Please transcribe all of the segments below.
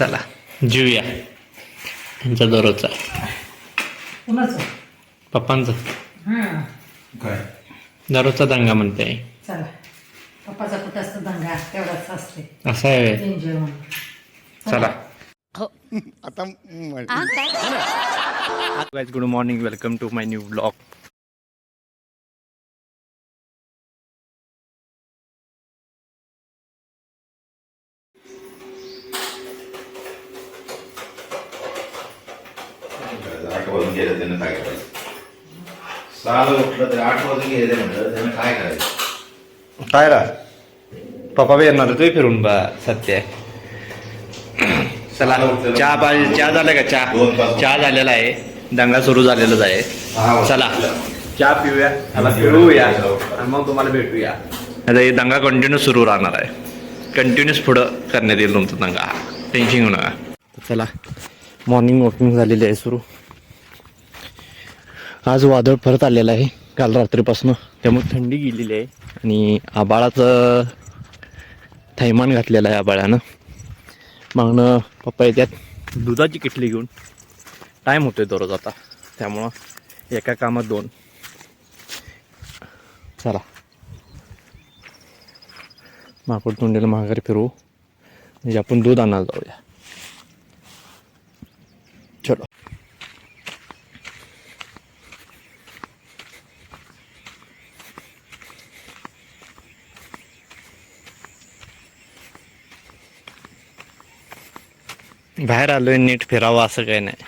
चला. जीवया. यांचा दररोजचा. पप्पांचा. हां. काय? दररोजचा दंगा म्हणते आई. चला. पप्पाचा कुठं असतं दंगा? तेवढाच असते. असं आहे एन्जॉय म्हणून. चला. आता म- guys good morning welcome to my new आठ वाजून गेले त्यानं काय करायचं सहाला उठलं तर आठ वाजून गेले म्हटलं त्यानं काय करायचं? काय रा? पप्पा बी येणार तुम्ही फिरून बा सत्य. चला चहा पाहिजे चहा झाला का? चहा. चहा झालेला आहे. दंगा सुरू झालेलाच आहे. चला. चहा पिऊया. त्याला पिळूया आणि मग तुम्हाला भेटूया. आता हे दंगा कंटिन्यू सुरू राहणार आहे. कंटिन्यूस पुढं करण्यात येईल तुमचा दंगा. टेन्शन घेऊ नका. चला. मॉर्निंग वॉकिंग झालेली आहे सुरू. आज वादळ परत आलेलं आहे. काल रात्रीपासून त्यामुळे थंडी गेलेली आहे. आणि आबाळाचं थैमान घातलेलं आहे आबाळानं. मागणं पप्पा येत्यात. दुधाची किटली घेऊन. टाईम होतोय दररोज आता. त्यामुळं एका कामात दोन. चला. माकड तोंडीला माघारी फिरू म्हणजे आपण दूध आणायला जाऊया चलो बाहेर आलोय नीट फिरावं असं काही नाही.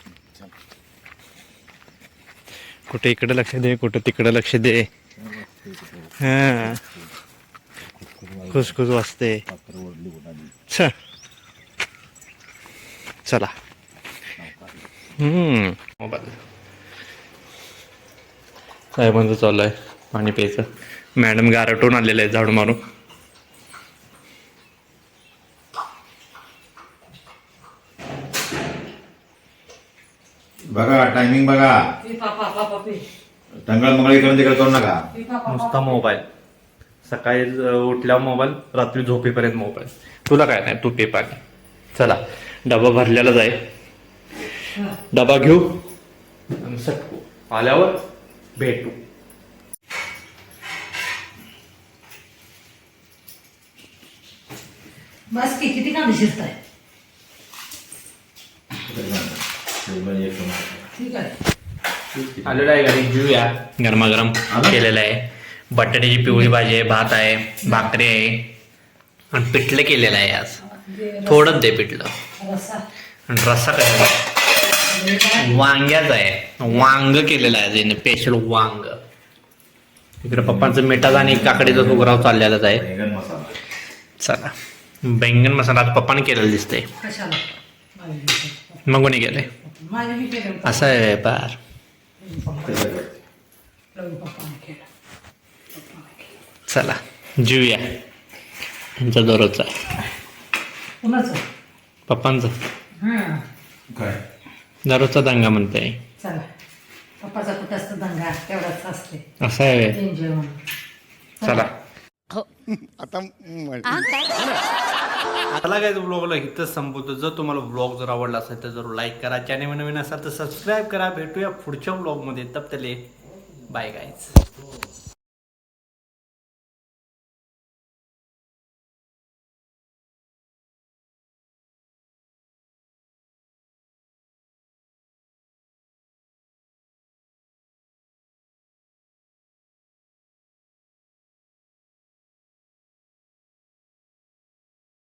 कुठे इकडे लक्ष दे कुठे तिकडे लक्ष दे. हा. खुसखुस वाजते. चला. हम्म. मोबाईल. साहेबांचं चालू आहे पाणी प्यायचं. मॅडम गारटून आलेले आहे झाडू मारून. बघा टायमिंग बघा. टंगळ मंगळी करून तिकडे करू नका. नुसता मोबाईल सकाळी अ, उठल्यावर मोबाईल रात्री झोपेपर्यंत मोबाईल तुला काय नाही तू पे पाणी चला डबा भरलेलाच आहे डबा घेऊ. आणि सटकू आल्यावर भेटू. बस की किती कांदे शिजताय? ठीक आहे आलेलं आहे घरी घेऊया गरमागरम केलेलं आहे. बटाट्याची पिवळी भाजी आहे भात आहे भाकरी आहे. आणि पिठलं केलेलं आहे आज. थोडंच दे पिठलं. आणि रस्सा काय वांग्याचा आहे. वांग केलेलं आहे तिने स्पेशल वांग. इकडे पप्पांचं मिठाचा आणि काकडीचा सुगराव चाललेलाच आहे. चला. बैंगन मसाला आज पप्पाने केलेला दिसतंय. मग कोणी केलंय? असं आहे व्यापार चला जीवया यांचा दररोजचा आहे पप्पांचं हां काय दररोजचा दंगा म्हणते आई. चला पप्पाचा कुठं असतं दंगा तेवढाच असते असं आहे चला आता आता काय ब्लॉगला इथंच संपवतो. जर तुम्हाला ब्लॉग जर आवडला असेल तर जरूर लाईक करा. चॅनल नवीन असाल तर सबस्क्राईब करा. भेटूया पुढच्या ब्लॉगमध्ये तब तले बाय गायच